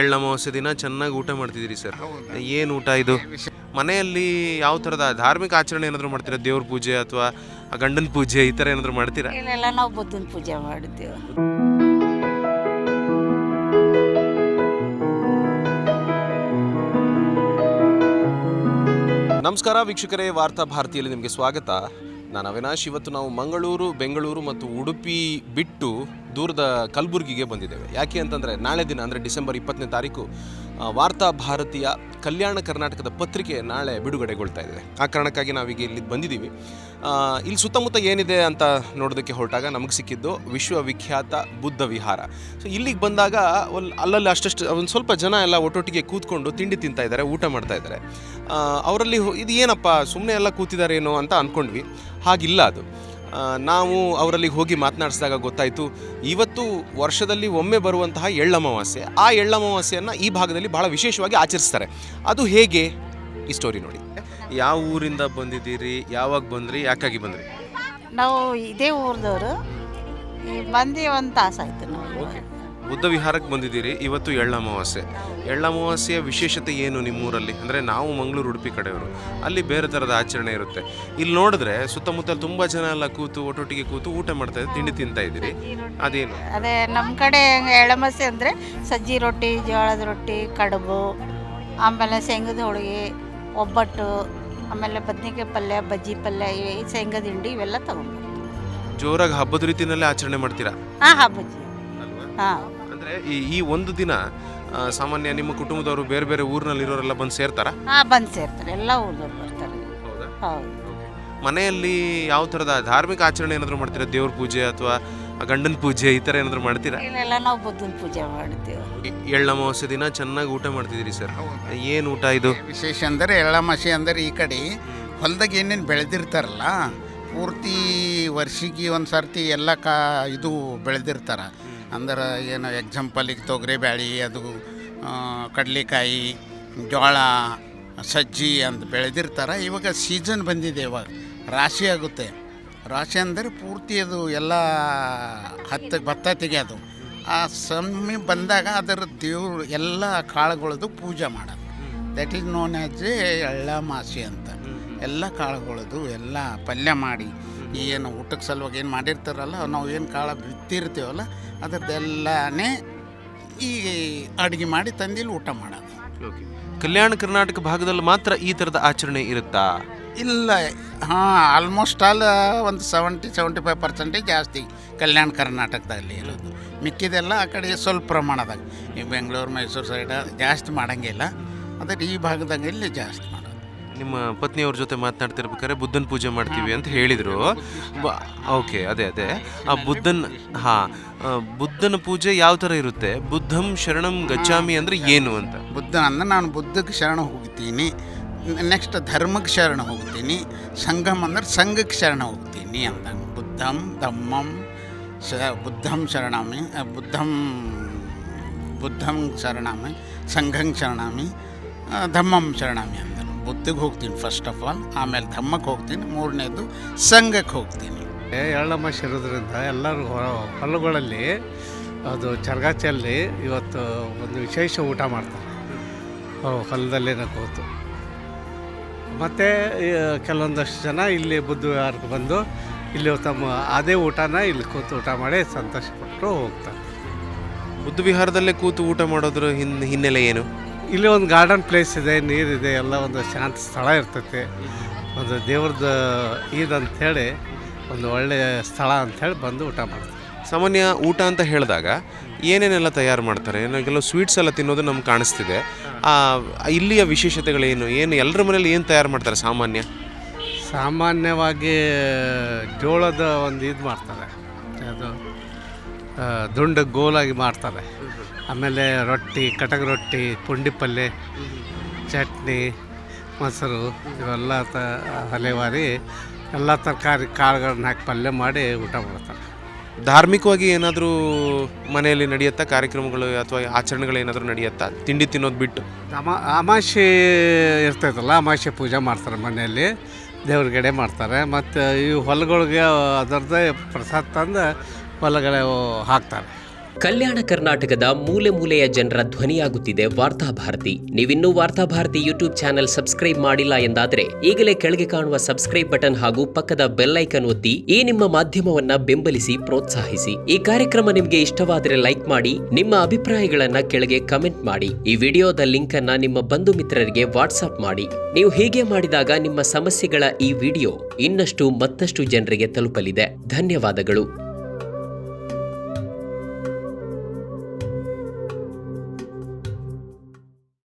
ಎಳ್ಳಮಾವಾಸ್ಯೆ ದಿನ ಚೆನ್ನಾಗಿ ಊಟ ಮಾಡ್ತಿದ್ದೀರಿ ಸರ್. ಏನು ಊಟ ಇದು? ಮನೆಯಲ್ಲಿ ಯಾವ ಥರದ ಧಾರ್ಮಿಕ ಆಚರಣೆ ಏನಾದರೂ ಮಾಡ್ತೀರಾ? ದೇವ್ರ ಪೂಜೆ ಅಥವಾ ಗಂಡನ ಪೂಜೆ ಈ ಥರ ಏನಾದರೂ ಮಾಡ್ತೀರಾ? ಇಲ್ಲೆಲ್ಲ ನಾವು ಬುದ್ಧನ ಪೂಜೆ ಮಾಡಿದ್ದೇವೆ. ನಮಸ್ಕಾರ ವೀಕ್ಷಕರೇ ವಾರ್ತಾ ಭಾರತಿಯಲ್ಲಿ ನಿಮಗೆ ಸ್ವಾಗತ. ನಾನು ಅವಿನಾಶ್. ಇವತ್ತು ನಾವು ಮಂಗಳೂರು ಬೆಂಗಳೂರು ಮತ್ತು ಉಡುಪಿ ಬಿಟ್ಟು ದೂರದ ಕಲಬುರಗಿಗೆ ಬಂದಿದ್ದೇವೆ. ಯಾಕೆ ಅಂತಂದರೆ ನಾಳೆ ದಿನ, ಅಂದರೆ ಡಿಸೆಂಬರ್ ಇಪ್ಪತ್ತನೇ ತಾರೀಕು ವಾರ್ತಾ ಭಾರತೀಯ ಕಲ್ಯಾಣ ಕರ್ನಾಟಕದ ಪತ್ರಿಕೆ ನಾಳೆ ಬಿಡುಗಡೆಗೊಳ್ತಾ ಇದೆ. ಆ ಕಾರಣಕ್ಕಾಗಿ ನಾವೀಗ ಇಲ್ಲಿ ಬಂದಿದ್ದೀವಿ. ಇಲ್ಲಿ ಸುತ್ತಮುತ್ತ ಏನಿದೆ ಅಂತ ನೋಡೋದಕ್ಕೆ ಹೊರಟಾಗ ನಮಗೆ ಸಿಕ್ಕಿದ್ದು ವಿಶ್ವವಿಖ್ಯಾತ ಬುದ್ಧ ವಿಹಾರ. ಸೊ ಇಲ್ಲಿಗೆ ಬಂದಾಗ ಅಲ್ಲಲ್ಲಿ ಅಷ್ಟಷ್ಟು, ಒಂದು ಸ್ವಲ್ಪ ಜನ ಎಲ್ಲ ಒಟ್ಟೊಟ್ಟಿಗೆ ಕೂತ್ಕೊಂಡು ತಿಂಡಿ ತಿಂತಾ ಇದ್ದಾರೆ, ಊಟ ಮಾಡ್ತಾ ಇದ್ದಾರೆ. ಅವರಲ್ಲಿ ಇದು ಏನಪ್ಪ ಸುಮ್ಮನೆ ಎಲ್ಲ ಕೂತಿದಾರೇನೋ ಅಂತ ಅಂದ್ಕೊಂಡ್ವಿ ಹಾಗಿಲ್ಲ ಅದು. ನಾವು ಅವರಲ್ಲಿ ಹೋಗಿ ಮಾತನಾಡಿಸಿದಾಗ ಗೊತ್ತಾಯಿತು ಇವತ್ತು ವರ್ಷದಲ್ಲಿ ಒಮ್ಮೆ ಬರುವಂತಹ ಎಳ್ಳಮಾವಾಸ್ಯೆ. ಆ ಎಳ್ಳಮಾವಾಸ್ಯೆಯನ್ನು ಈ ಭಾಗದಲ್ಲಿ ಬಹಳ ವಿಶೇಷವಾಗಿ ಆಚರಿಸ್ತಾರೆ. ಅದು ಹೇಗೆ? ಈ ಸ್ಟೋರಿ ನೋಡಿ. ಯಾವ ಊರಿಂದ ಬಂದಿದ್ದೀರಿ? ಯಾವಾಗ ಬಂದ್ರಿ? ಯಾಕಾಗಿ ಬಂದ್ರಿ? ನಾವು ಇದೇ ಊರದವರು. ಬಂದಿ ಬಂದು ಒಂದು ತಾಸಾಯ್ತು ನಾವು ಬುದ್ಧ ವಿಹಾರಕ್ಕೆ ಬಂದಿದ್ದೀರಿ ಇವತ್ತು ಎಳ್ಳಮಾವಾಸ್ಯೆ ಎಳ್ಳಮಾವಾಸ್ಯೆಯ ವಿಶೇಷತೆ ಏನು ನಿಮ್ಮೂರಲ್ಲಿ? ಅಂದರೆ ನಾವು ಮಂಗಳೂರು ಉಡುಪಿ ಕಡೆಯವರು. ಅಲ್ಲಿ ಬೇರೆ ಥರದ ಆಚರಣೆ ಇರುತ್ತೆ. ಇಲ್ಲಿ ನೋಡಿದ್ರೆ ಸುತ್ತಮುತ್ತಲು ತುಂಬ ಜನ ಎಲ್ಲ ಕೂತು ಒಟ್ಟೊಟ್ಟಿಗೆ ಕೂತು ಊಟ ಮಾಡ್ತಾ ಇದ್ದೀವಿ ತಿಂಡಿ ತಿಂತಾ ಇದ್ದೀರಿ. ಅದೇನು? ಅದೇ ನಮ್ಮ ಕಡೆ ಎಳಮಸೆ ಅಂದರೆ ಸಜ್ಜಿ ರೊಟ್ಟಿ ಜೋಳದ ರೊಟ್ಟಿ ಕಡುಬು ಆಮೇಲೆ ಶೇಂಗದ ಹೋಳಿಗೆ ಒಬ್ಬಟ್ಟು ಆಮೇಲೆ ಬದ್ನಿಕಾಯಿ ಪಲ್ಯ ಬಜ್ಜಿ ಪಲ್ಯ ಈ ಶೇಂಗದ ಹಿಂಡಿ ಇವೆಲ್ಲ ತಗೊಂಡು ಜೋರಾಗಿ ಹಬ್ಬದ ರೀತಿಯಲ್ಲೇ ಆಚರಣೆ ಮಾಡ್ತೀರಾ? ಹಾಂ ಹಾಂ ಬಜ್ಜಿ ಹಾಂ. ಅಂದರೆ ಈ ಈ ಒಂದು ದಿನ ಆ, ಸಾಮಾನ್ಯ ನಿಮ್ಮ ಕುಟುಂಬದವರು ಬೇರೆ ಬೇರೆ ಊರಿನಲ್ಲಿ ಇರೋರೆಲ್ಲ ಬಂದು ಸೇರ್ತಾರಾ? ಹಾಂ ಬಂದು ಸೇರ್ತಾರೆ. ಎಲ್ಲ ಊರ್ದವ್ರು ಬರ್ತಾರೆ. ಹೌದಾ? ಹೌದು. ಮನೆಯಲ್ಲಿ ಯಾವ ಥರದ ಧಾರ್ಮಿಕ ಆಚರಣೆ ಏನಾದರೂ ಮಾಡ್ತೀರಾ? ದೇವ್ರ ಪೂಜೆ ಅಥವಾ ಗಂಡನ ಪೂಜೆ ಈ ಥರ ಏನಾದರೂ ಮಾಡ್ತೀರಾ? ಇಲ್ಲೆಲ್ಲ ನಾವು ಬುದ್ಧನ ಪೂಜೆ ಮಾಡ್ತೀವಿ. ಎಳ್ಳಮಾವಾಸ್ಯೆ ದಿನ ಚೆನ್ನಾಗಿ ಊಟ ಮಾಡ್ತಿದ್ರಿ ಸರ್. ಏನು ಊಟ ಇದು? ವಿಶೇಷ ಅಂದರೆ ಎಳ್ಳಮಾಸಿ ಅಂದರೆ ಈ ಕಡೆ ಹೊಲ್ದಾಗ ಏನೇನು ಬೆಳೆದಿರ್ತಾರಲ್ಲ ಪೂರ್ತಿ ವರ್ಷಿಗೆ ಒಂದು ಸರ್ತಿ ಎಲ್ಲ ಕಾ ಇದು ಬೆಳೆದಿರ್ತಾರೆ. ಅಂದ್ರೆ ಏನು ಎಕ್ಸಾಂಪಲಿಗೆ ತೊಗರಿ ಬ್ಯಾಳಿ, ಅದು ಕಡಲೆಕಾಯಿ, ಜೋಳ, ಸಜ್ಜಿ ಅಂತ ಬೆಳೆದಿರ್ತಾರೆ. ಇವಾಗ ಸೀಸನ್ ಬಂದಿದೆ ಇವಾಗ. ರಾಶಿ ಆಗುತ್ತೆ. ರಾಶಿ ಅಂದರೆ ಪೂರ್ತಿ ಅದು ಎಲ್ಲ ಹತ್ತು ಭತ್ತ ತೆಗೆಯೋದು. ಆ ಸಮಯ ಬಂದಾಗ ಅದರ ದೇವ್ರು ಎಲ್ಲ ಕಾಳುಗಳದು ಪೂಜೆ ಮಾಡೋದು. That is known as a Ellamasi ಅಂತ. ಎಲ್ಲ ಕಾಳುಗಳದು ಎಲ್ಲ ಪಲ್ಯ ಮಾಡಿ ಏನು ಊಟಕ್ಕೆ ಸಲುವಾಗಿ ಏನು ಮಾಡಿರ್ತಾರಲ್ಲ, ನಾವು ಏನು ಕಾಳು ಬಿತ್ತಿರ್ತೀವಲ್ಲ ಅದ್ರದ್ದೆಲ್ಲನೇ ಈ ಅಡುಗೆ ಮಾಡಿ ತಂದಿಲ್ಲಿ ಊಟ ಮಾಡೋದು. ಕಲ್ಯಾಣ ಕರ್ನಾಟಕ ಭಾಗದಲ್ಲಿ ಮಾತ್ರ ಈ ಥರದ ಆಚರಣೆ ಇರುತ್ತಾ? ಇಲ್ಲ ಹಾಂ ಆಲ್ಮೋಸ್ಟ್ ಆಲ್ ಒಂದು ಸೆವೆಂಟಿ ಸೆವೆಂಟಿ ಫೈವ್ ಪರ್ಸೆಂಟೇಜ್ ಜಾಸ್ತಿ ಕಲ್ಯಾಣ ಕರ್ನಾಟಕದಲ್ಲಿ ಇರೋದು. ಮಿಕ್ಕಿದೆಲ್ಲ ಆ ಕಡೆ ಸ್ವಲ್ಪ ಪ್ರಮಾಣದಾಗ. ಈ ಬೆಂಗಳೂರು ಮೈಸೂರು ಸೈಡ್ ಜಾಸ್ತಿ ಮಾಡೋಂಗಿಲ್ಲ. ಅದಕ್ಕೆ ಈ ಭಾಗದಾಗ ಇಲ್ಲಿ ಜಾಸ್ತಿ ನಿಮ್ಮ ಪತ್ನಿಯವ್ರ ಜೊತೆ ಮಾತನಾಡ್ತಿರ್ಬೇಕಾದ್ರೆ ಬುದ್ಧನ ಪೂಜೆ ಮಾಡ್ತೀವಿ ಅಂತ ಹೇಳಿದರು. ಓಕೆ, ಅದೇ ಅದೇ. ಆ ಬುದ್ಧನ್, ಹಾಂ ಬುದ್ಧನ ಪೂಜೆ ಯಾವ ಥರ ಇರುತ್ತೆ? ಬುದ್ಧಂ ಶರಣಂ ಗಚ್ಚಾಮಿ ಅಂದರೆ ಏನು ಅಂತ? ಬುದ್ಧನ ಅಂದ್ರೆ ನಾನು ಬುದ್ಧಕ್ಕೆ ಶರಣ ಹೋಗ್ತೀನಿ. ನೆಕ್ಸ್ಟ್ ಧರ್ಮಕ್ಕೆ ಶರಣ ಹೋಗ್ತೀನಿ. ಸಂಘಮ್ ಅಂದ್ರೆ ಸಂಘಕ್ಕೆ ಶರಣ ಹೋಗ್ತೀನಿ ಅಂತ ಬುದ್ಧಂ, ಧಮ್ಮಂ, ಶ, ಬುದ್ಧಂ ಶರಣಾಮಿ ಬುದ್ಧಂ ಬುದ್ಧಂ ಶರಣಾಮಿ, ಸಂಘಂ ಶರಣಾಮಿ ಧಮ್ಮಂ ಶರಣಾಮಿ ಅಂತ ಬುದ್ಧಿಗೆ ಹೋಗ್ತೀನಿ ಫಸ್ಟ್ ಆಫ್ ಆಲ್ ಆಮೇಲೆ ಧಮ್ಮಕ್ಕೆ ಹೋಗ್ತೀನಿ ಮೂರನೇದು ಸಂಘಕ್ಕೆ ಹೋಗ್ತೀನಿ. ಎಳ್ಳಮಾಸಿ ಇರೋದ್ರಿಂದ ಎಲ್ಲರೂ ಹೊ- ಹೊಲಗಳಲ್ಲಿ ಅದು ಚರ್ಗಾಚಲ್ಲಿ ಇವತ್ತು ಒಂದು ವಿಶೇಷ ಊಟ ಮಾಡ್ತಾರೆ. ಹೊಲದಲ್ಲೇನ ಹೊಲದಲ್ಲಿನ ಕೂತು ಮತ್ತು ಕೆಲವೊಂದಷ್ಟು ಜನ ಇಲ್ಲಿ ಬುದ್ಧ ವಿಹಾರಕ್ಕೆ ಬಂದು ಇಲ್ಲಿ ತಮ್ಮ ಅದೇ ಊಟನ ಇಲ್ಲಿ ಕೂತು ಊಟ ಮಾಡಿ ಸಂತೋಷಪಟ್ಟು ಹೋಗ್ತಾರೆ. ಬುದ್ಧ ವಿಹಾರದಲ್ಲೇ ಕೂತು ಊಟ ಮಾಡೋದ್ರ ಹಿನ್ ಹಿನ್ನೆಲೆ ಏನು? ಇಲ್ಲಿ ಒಂದು ಗಾರ್ಡನ್ ಪ್ಲೇಸ್ ಇದೆ ನೀರಿದೆ ಎಲ್ಲ ಒಂದು ಶಾಂತ ಸ್ಥಳ ಇರ್ತೈತಿ. ಒಂದು ದೇವ್ರದ್ದು ಈದ್ ಅಂಥೇಳಿ ಒಂದು ಒಳ್ಳೆಯ ಸ್ಥಳ ಅಂಥೇಳಿ ಬಂದು ಊಟ ಮಾಡ್ತಾರೆ ಸಾಮಾನ್ಯ ಊಟ ಅಂತ ಹೇಳಿದಾಗ ಏನೇನೆಲ್ಲ ತಯಾರು ಮಾಡ್ತಾರೆ? ಏನೋ ಕೆಲವು ಸ್ವೀಟ್ಸ್ ಎಲ್ಲ ತಿನ್ನೋದು ನಮ್ಗೆ ಕಾಣಿಸ್ತಿದೆ. ಆ, ಇಲ್ಲಿಯ ವಿಶೇಷತೆಗಳೇನು ಏನು? ಎಲ್ಲರ ಮನೇಲಿ ಏನು ತಯಾರು ಮಾಡ್ತಾರೆ ಸಾಮಾನ್ಯ? ಸಾಮಾನ್ಯವಾಗಿ ಜೋಳದ ಒಂದು ಇದು ಮಾಡ್ತಾರೆ. ಅದು ದುಂಡು ಗೋಲಾಗಿ ಮಾಡ್ತಾರೆ. ಆಮೇಲೆ ರೊಟ್ಟಿ ಕಟಗ ರೊಟ್ಟಿ ಪುಂಡಿ ಪಲ್ಯ ಚಟ್ನಿ ಮೊಸರು ಇವೆಲ್ಲ ತ ಹಲೆವಾರಿ ಎಲ್ಲ ತರಕಾರಿ ಕಾಳುಗಳನ್ನ ಹಾಕಿ ಪಲ್ಯ ಮಾಡಿ ಊಟ ಮಾಡ್ತಾರೆ. ಧಾರ್ಮಿಕವಾಗಿ ಏನಾದರೂ ಮನೆಯಲ್ಲಿ ನಡೆಯುತ್ತಾ ಕಾರ್ಯಕ್ರಮಗಳು ಅಥವಾ ಆಚರಣೆಗಳು ಏನಾದರೂ ನಡೆಯುತ್ತಾ? ತಿಂಡಿ ತಿನ್ನೋದು ಬಿಟ್ಟು. ಅಮಾ ಅಮಾಸೆ ಇರ್ತೈತಲ್ಲ ಅಮಾಸೆ ಪೂಜೆ ಮಾಡ್ತಾರೆ ಮನೆಯಲ್ಲಿ ದೇವ್ರಿಗೆಡೆ ಮಾಡ್ತಾರೆ. ಮತ್ತು ಈ ಹೊಲಗಳಿಗೆ ಅದರದ್ದೇ ಪ್ರಸಾದ ತಂದು ಹೊಲಗಡೆ ಹಾಕ್ತಾರೆ. ಕಲ್ಯಾಣ ಕರ್ನಾಟಕದ ಮೂಲೆ ಮೂಲೆಯ ಜನರ ಧ್ವನಿಯಾಗುತ್ತಿದೆ ವಾರ್ತಾಭಾರತಿ ನೀವಿನ್ನೂ ವಾರ್ತಾಭಾರತಿ ಯೂಟ್ಯೂಬ್ ಚಾನೆಲ್ ಸಬ್ಸ್ಕ್ರೈಬ್ ಮಾಡಿಲ್ಲ ಎಂದಾದರೆ ಈಗಲೇ ಕೆಳಗೆ ಕಾಣುವ ಸಬ್ಸ್ಕ್ರೈಬ್ ಬಟನ್ ಹಾಗೂ ಪಕ್ಕದ ಬೆಲ್ ಐಕನ್ ಒತ್ತಿ ಈ ನಿಮ್ಮ ಮಾಧ್ಯಮವನ್ನ ಬೆಂಬಲಿಸಿ ಪ್ರೋತ್ಸಾಹಿಸಿ. ಈ ಕಾರ್ಯಕ್ರಮ ನಿಮಗೆ ಇಷ್ಟವಾದರೆ ಲೈಕ್ ಮಾಡಿ, ನಿಮ್ಮ ಅಭಿಪ್ರಾಯಗಳನ್ನ ಕೆಳಗೆ ಕಮೆಂಟ್ ಮಾಡಿ. ಈ ವಿಡಿಯೋದ ಲಿಂಕ್ ಅನ್ನ ನಿಮ್ಮ ಬಂಧು ಮಿತ್ರರಿಗೆ ವಾಟ್ಸ್ಆಪ್ ಮಾಡಿ. ನೀವು ಹೀಗೆ ಮಾಡಿದಾಗ ನಿಮ್ಮ ಸಮಸ್ಯೆಗಳ ಈ ವಿಡಿಯೋ ಇನ್ನಷ್ಟು ಮತ್ತಷ್ಟು ಜನರಿಗೆ ತಲುಪಲಿದೆ. ಧನ್ಯವಾದಗಳು.